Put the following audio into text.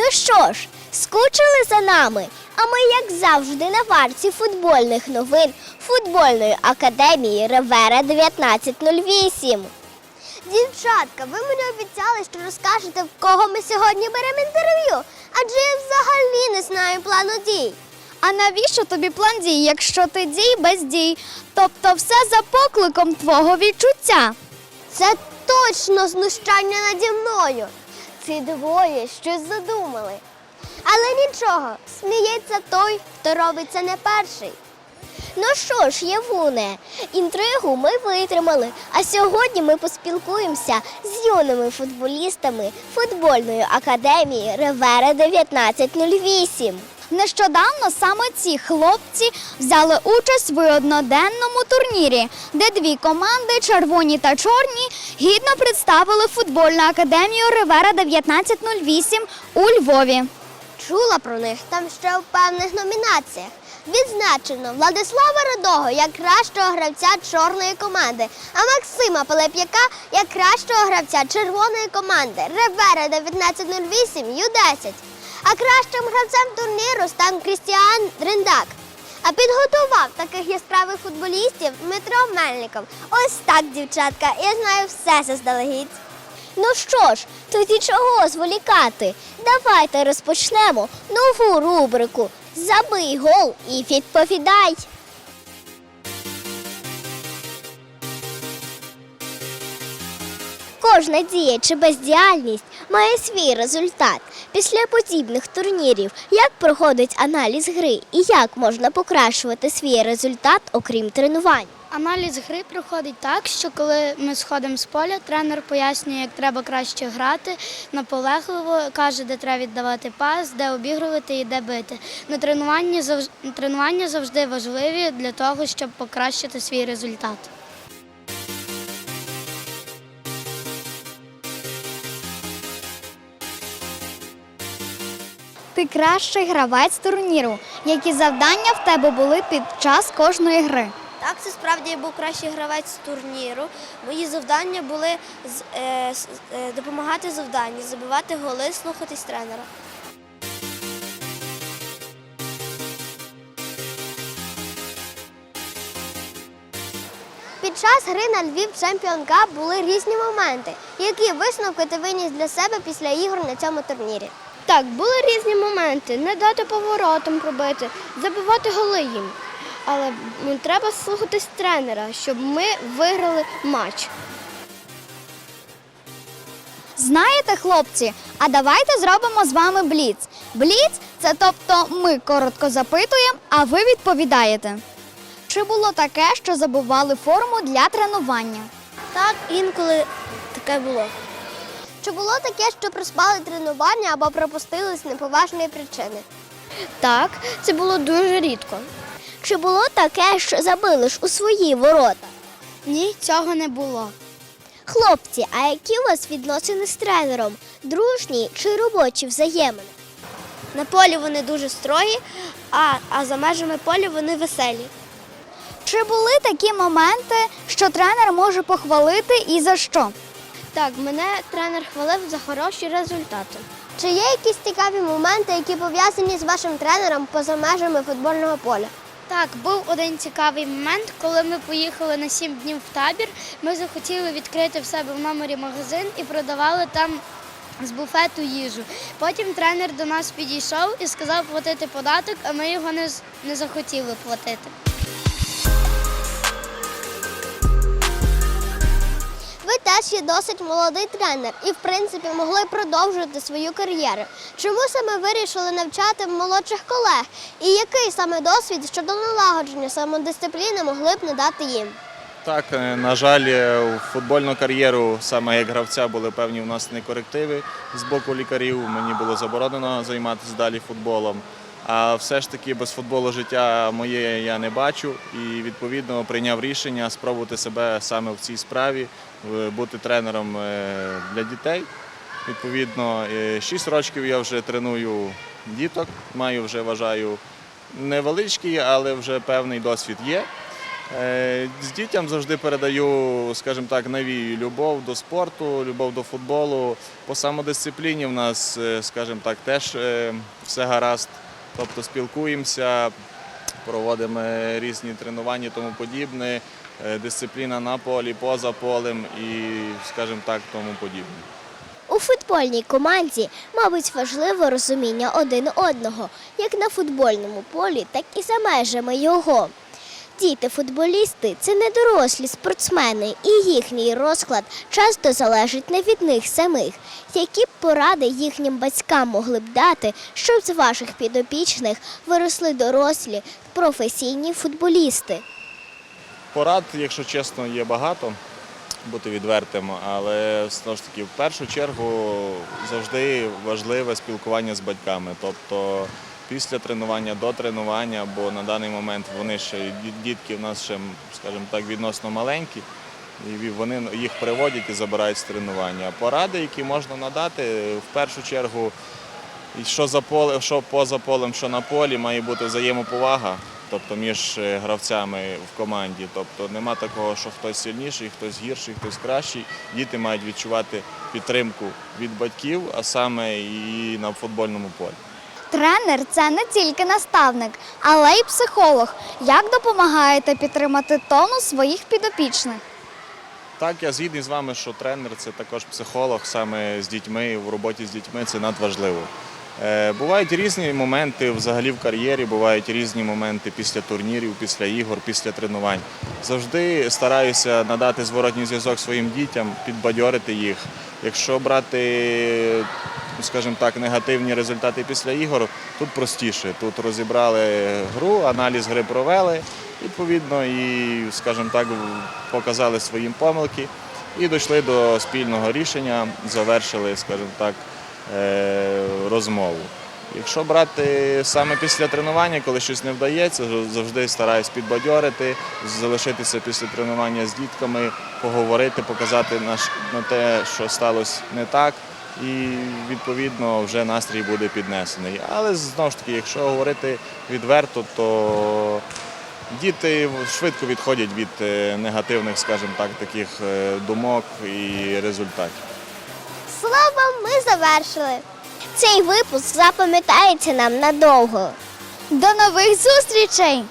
Ну що ж, скучили за нами? А ми, як завжди, на варті футбольних новин футбольної академії Ревера 1908. Дівчатка, ви мені обіцяли, що розкажете, в кого ми сьогодні беремо інтерв'ю, адже я взагалі не знаю плану дій. А навіщо тобі план дій, якщо ти дій без дій? Тобто все за покликом твого відчуття. Це точно знущання наді мною. Ці двоє щось задумали. Але нічого, сміється той, хто робиться не перший. Ну що ж, Євуне, інтригу ми витримали, а сьогодні ми поспілкуємося з юними футболістами футбольної академії Ревера 1908. Нещодавно саме ці хлопці взяли участь в одноденному турнірі, де дві команди, червоні та чорні, гідно представили футбольну академію Ривера 1908 у Львові. Чула про них там ще в певних номінаціях. Відзначено Владислава Родого як кращого гравця чорної команди, а Максима Пилип'яка як кращого гравця червоної команди Ревера 1908 Ю-10. А кращим гравцем турніру став Крістіан Риндак. А підготував таких яскравих футболістів Дмитро Мельников. Ось так, дівчатка, я знаю все заздалегідь. Ну що ж, тоді чого зволікати? Давайте розпочнемо нову рубрику Забий гол і відповідай. Кожна дія чи бездіяльність має свій результат. Після подібних турнірів як проходить аналіз гри і як можна покращувати свій результат, окрім тренувань? Аналіз гри проходить так, що коли ми сходимо з поля, тренер пояснює, як треба краще грати, наполегливо каже, де треба віддавати пас, де обігрувати і де бити. Завжди, тренування завжди важливі для того, щоб покращити свій результат. Ти кращий гравець турніру. Які завдання в тебе були під час кожної гри? Так, це справді я був кращий гравець турніру. Мої завдання були е, е, допомагати завданні, забивати голи, слухатись тренера. Під час гри на Львів Чемпіон Кап були різні моменти. Які висновки ти виніс для себе після ігор на цьому турнірі? Так, були різні моменти. Не дати поворотом пробити, забивати голи їм. Але треба слухатись тренера, щоб ми виграли матч. Знаєте, хлопці, а давайте зробимо з вами бліц. Бліц це тобто ми коротко запитуємо, а ви відповідаєте. Чи було таке, що забували форму для тренування? Так, інколи таке було. Чи було таке, що проспали тренування або пропустили з неповажної причини? Так, це було дуже рідко. Чи було таке, що забили ж у свої ворота? Ні, цього не було. Хлопці, а які у вас відносини з тренером? Дружні чи робочі взаємини? На полі вони дуже строгі, а, а за межами поля вони веселі. Чи були такі моменти, що тренер може похвалити і за що? Так, мене тренер хвалив за хороші результати. Чи є якісь цікаві моменти, які пов'язані з вашим тренером поза межами футбольного поля? Так, був один цікавий момент, коли ми поїхали на сім днів в табір. Ми захотіли відкрити в себе в номері магазин і продавали там з буфету їжу. Потім тренер до нас підійшов і сказав платити податок, а ми його не, не захотіли платити. Теж є досить молодий тренер і, в принципі, могли продовжувати свою кар'єру. Чому саме вирішили навчати молодших колег? І який саме досвід щодо налагодження самодисципліни могли б надати їм? Так, е, на жаль, е, у футбольну кар'єру саме як гравця були певні внесені корективи з боку лікарів. Мені було заборонено займатися далі футболом. А все ж таки без футболу життя моє я не бачу і відповідно прийняв рішення спробувати себе саме в цій справі, бути тренером е, для дітей. Відповідно, 6 років я вже треную діток, маю вже вважаю невеличкий, але вже певний досвід є. Е, З дітям завжди передаю, скажімо так, навію любов до спорту, любов до футболу. По самодисципліні в нас, е, скажімо так, теж е, все гаразд. Тобто спілкуємося, проводимо різні тренування і тому подібне. Е, Дисципліна на полі, поза полем і, скажімо так, тому подібне. У футбольній команді, мабуть, важливо розуміння один одного, як на футбольному полі, так і за межами його. Діти-футболісти це не дорослі спортсмени, і їхній розклад часто залежить не від них самих. Які б поради їхнім батькам могли б дати, щоб з ваших підопічних виросли дорослі професійні футболісти? Порад, якщо чесно, є багато, бути відвертим, але знову ж таки, в першу чергу завжди важливе спілкування з батьками. Тобто після тренування до тренування, бо на даний момент вони ще дітки в нас ще, скажімо так, відносно маленькі. І вони їх приводять і забирають з тренування. Поради, які можна надати, в першу чергу що за поле, що поза полем, що на полі, має бути взаємоповага, тобто між е, гравцями в команді. Тобто нема такого, що хтось сильніший, хтось гірший, хтось кращий. Діти мають відчувати підтримку від батьків, а саме і на футбольному полі. Тренер це не тільки наставник, але й психолог. Як допомагаєте підтримати тонус своїх підопічних? Так, я згідний з вами, що тренер це також психолог саме з дітьми, в роботі з дітьми це надважливо. Е, Бувають різні моменти взагалі в кар'єрі, бувають різні моменти після турнірів, після ігор, після тренувань. Завжди стараюся надати зворотній зв'язок своїм дітям, підбадьорити їх. Якщо брати, скажімо так, негативні результати після ігор, тут простіше. Тут розібрали гру, аналіз гри провели, відповідно, і, скажімо так, показали свої помилки і дійшли до спільного рішення, завершили, скажімо так, розмову. Якщо брати саме після тренування, коли щось не вдається, завжди стараюсь підбадьорити, залишитися після тренування з дітками, поговорити, показати на те, що сталося не так, і відповідно вже настрій буде піднесений. Але знову ж таки, якщо говорити відверто, то діти швидко відходять від е, негативних, скажімо так, таких е, думок і результатів. Словом, ми завершили. Цей випуск запам'ятається нам надовго. До нових зустрічей!